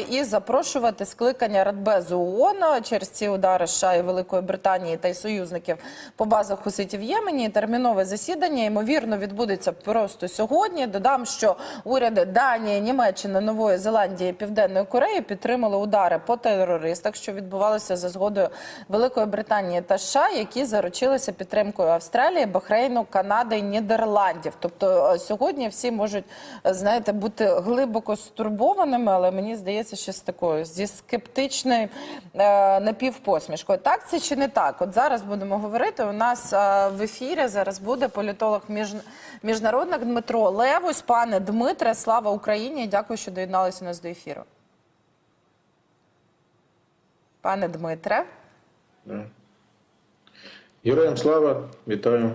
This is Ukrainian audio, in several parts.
і запрошувати скликання Радбезу ООН через ці удари США і Великої Британії та й союзників по базах хуситів Ємені. Термінове засідання ймовірно відбудеться просто сьогодні. Додам, що уряди Данії, Німеччини, Нової Зеландії, Південної Кореї підтримали удари по терористах, що відбувалося за згодою Великої Британії та США, які заручилися підтримкою Австралії, Бахрейну, Канади і Нідерландів. Тобто е, сьогодні всі можуть е, знаєте бути глибоко стурбованими, але мені здається, що з такою зі скептичною е, напівпосмішкою. Так це чи не так? От зараз будемо говорити. У нас е, в ефірі зараз буде політолог між, міжнародник Дмитро Левусь. Пане Дмитре, слава Україні! Дякую, що доєдналися нас до ефіру. Пане Дмитре. Героям слава, вітаю.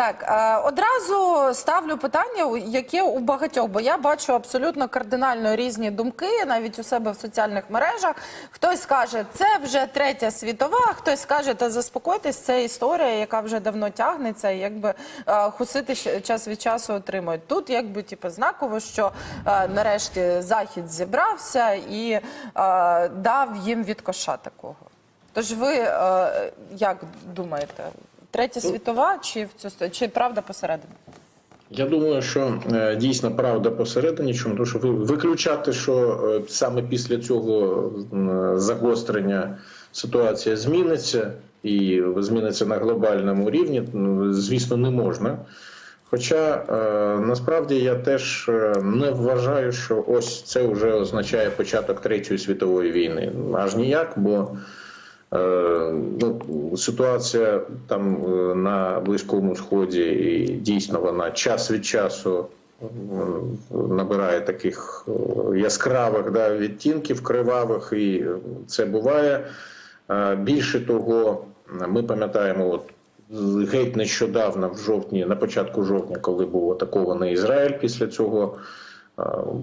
Так, е, одразу ставлю питання, яке у багатьох, бо я бачу абсолютно кардинально різні думки, навіть у себе в соціальних мережах. Хтось скаже, це вже третя світова, хтось скаже, та заспокойтесь, це історія, яка вже давно тягнеться, і якби е, хусити час від часу отримують. Тут якби типу, знаково, що е, нарешті захід зібрався і дав їм від коша такого. Тож ви як думаєте? Третя світова чи в цю чи правда посередині? Я думаю, що е, дійсно правда посередині, чому тому що виключати, що е, саме після цього загострення ситуація зміниться і зміниться на глобальному рівні, ну, звісно, не можна. Хоча е, насправді я теж не вважаю, що ось це вже означає початок Третьої світової війни. Аж ніяк, бо Ну, ситуація там е, на Близькому Сході дійсно вона час від часу е, набирає таких е, яскравих да, відтінків, кривавих, і це буває. Е, Більше того, ми пам'ятаємо, от геть нещодавно, в жовтні, на початку жовтня, коли був атакований Ізраїль після цього.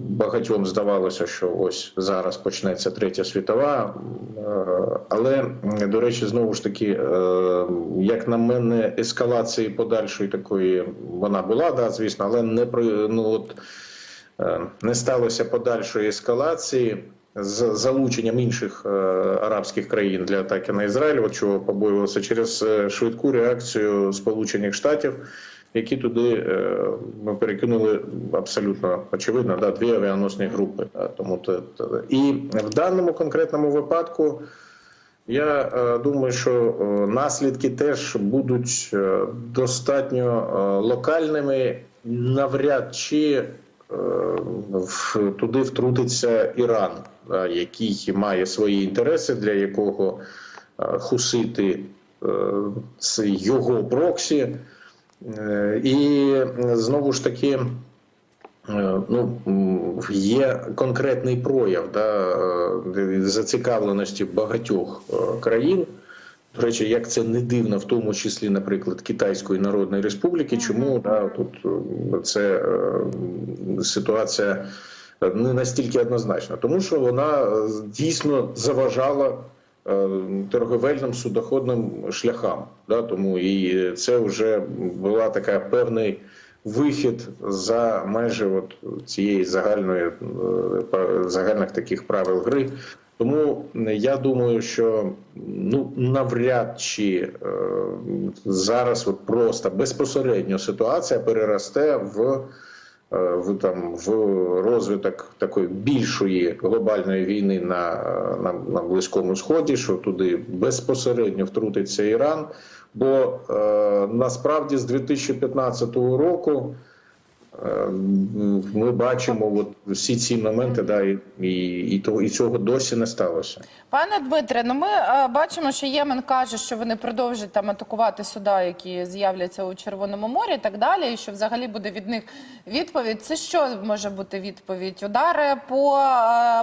Багатьом здавалося, що ось зараз почнеться третя світова. Е, Але до речі, знову ж таки, е, як на мене, ескалації подальшої такої вона була, да, звісно, але не ну от е, не сталося подальшої ескалації з залученням інших арабських країн для атаки на Ізраїль. От чого побоювалося через швидку реакцію Сполучених Штатів які туди е, ми перекинули абсолютно очевидно да, дві авіаносні групи. Тому то, і в даному конкретному випадку. Я е, думаю, що е, наслідки теж будуть достатньо локальними. Навряд чи в, туди втрутиться Іран, який має свої інтереси, для якого хусити його проксі. Е, І знову ж таки, е, ну є конкретний прояв да, е, зацікавленості багатьох країн. До речі, як це не дивно, в тому числі, наприклад, Китайської Народної Республіки, чому да, тут це ситуація не настільки однозначна, тому що вона дійсно заважала торговельним судоходним шляхам. Да, тому і це вже була така певний вихід за межі от цієї загальної е, загальних таких правил гри. Тому я думаю, що ну навряд чи е, зараз от просто безпосередньо ситуація переросте в е, в там в розвиток такої більшої глобальної війни на, на, на близькому сході, що туди безпосередньо втрутиться Іран. Бо е, насправді з 2015 року е, ми бачимо от всі ці моменти, да, і, і, і, того- і цього досі не сталося. Пане Дмитре, ну ми е, бачимо, що Ємен каже, що вони продовжать там атакувати суда, які з'являться у Червоному морі, і так далі. І що взагалі буде від них відповідь. Це що може бути відповідь? Удари по е,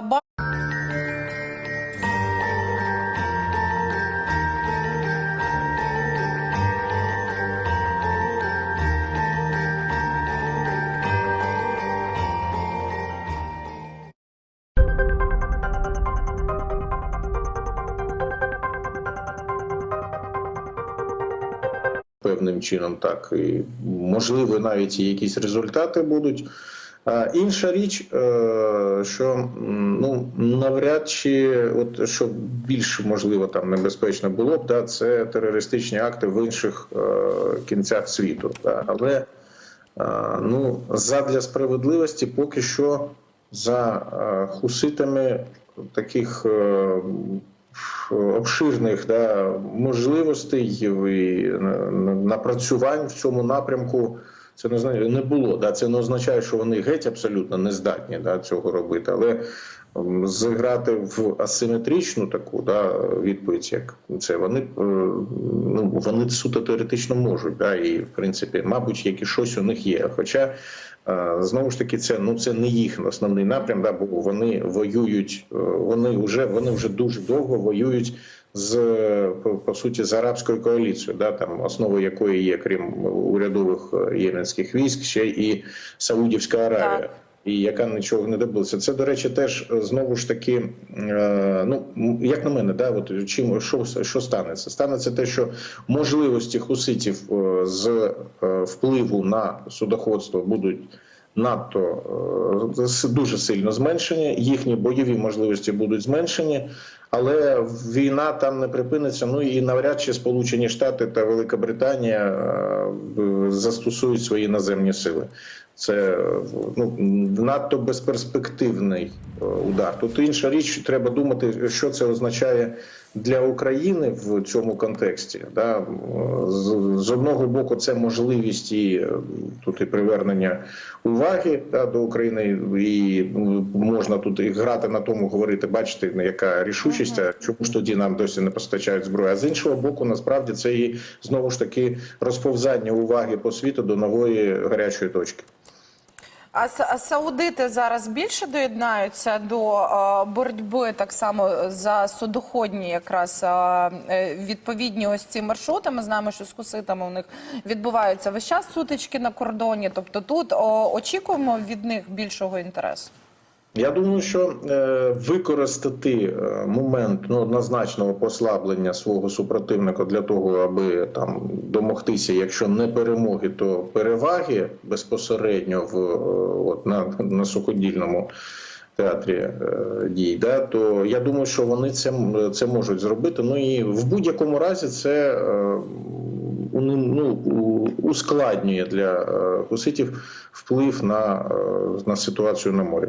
Певним чином так і можливо навіть якісь результати будуть. Інша річ, е, що ну навряд чи, от що більш можливо там небезпечно було б, да, це терористичні акти в інших е, кінцях світу. Да. Але е, ну задля справедливості поки що за хуситами таких. Е, Обширних да, можливостей і на- напрацювань в цьому напрямку це не знає не було. Да? Це не означає, що вони геть абсолютно не здатні да, цього робити. Але зіграти в асиметричну таку да, відповідь, як це вони, е, ну, вони суто теоретично можуть. Да, і в принципі, мабуть, як і щось у них є. Хоча е, знову ж таки, це ну це не їх основний напрям, да, бо вони воюють, е, вони вже вони вже дуже довго воюють з по, суті з арабською коаліцією, да там основою якої є, крім урядових єменських військ, ще і Саудівська Аравія. І яка нічого не добилася. Це, до речі, теж е, знову ж таки, е, ну як на мене, да, от чим що, що станеться? Станеться те, що можливості хуситів е, з впливу на судоходство будуть надто дуже сильно зменшені. Їхні бойові можливості будуть зменшені, але війна там не припиниться. Ну і навряд чи Сполучені Штати та Велика Британія застосують свої наземні сили. Це е, ну надто безперспективний е, удар. Тут інша річ, треба думати, що це означає для України в цьому контексті. Да? З, з одного боку, це можливість і е, тут і привернення уваги да, до України, і можна тут і грати на тому, говорити, бачите, ну, яка рішучість, а чому ж тоді нам досі не постачають зброю. А з іншого боку, насправді це і знову ж таки розповзання уваги по світу до нової гарячої точки. А, саудити зараз більше доєднаються до е, боротьби так само за судоходні якраз е, е, відповідні ось ці маршрути. Ми знаємо, що з куситами у них відбуваються весь час сутички на кордоні. Тобто тут очікуємо від них більшого інтересу. Я думаю, що е, використати е, момент ну, однозначного послаблення свого супротивника для того, аби там домогтися, якщо не перемоги, то переваги безпосередньо в е, от на, на суходільному театрі дій, да, то я думаю, що вони це, це можуть зробити. Ну і в будь-якому разі це ну, ускладнює для хуситів вплив на, на ситуацію на морі.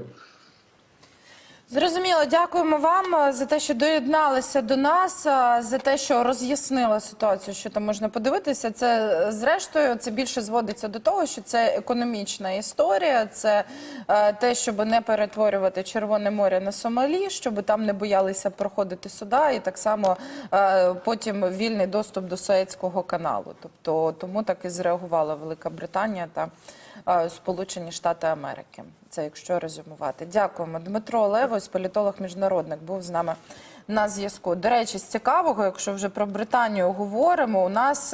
Зрозуміло, дякуємо вам е, за те, що доєдналися до нас, е, за те, що роз'яснили ситуацію, що там можна подивитися. Це е, зрештою це більше зводиться до того, що це економічна історія, це е, те, щоб не перетворювати Червоне море на Сомалі, щоб там не боялися проходити суда, і так само е, потім вільний доступ до Суецького каналу. Тобто тому так і зреагувала Велика Британія та Сполучені Штати Америки. Це якщо резюмувати. Дякуємо. Дмитро Левось, політолог міжнародник, був з нами на зв'язку. До речі, з цікавого, якщо вже про Британію говоримо, у нас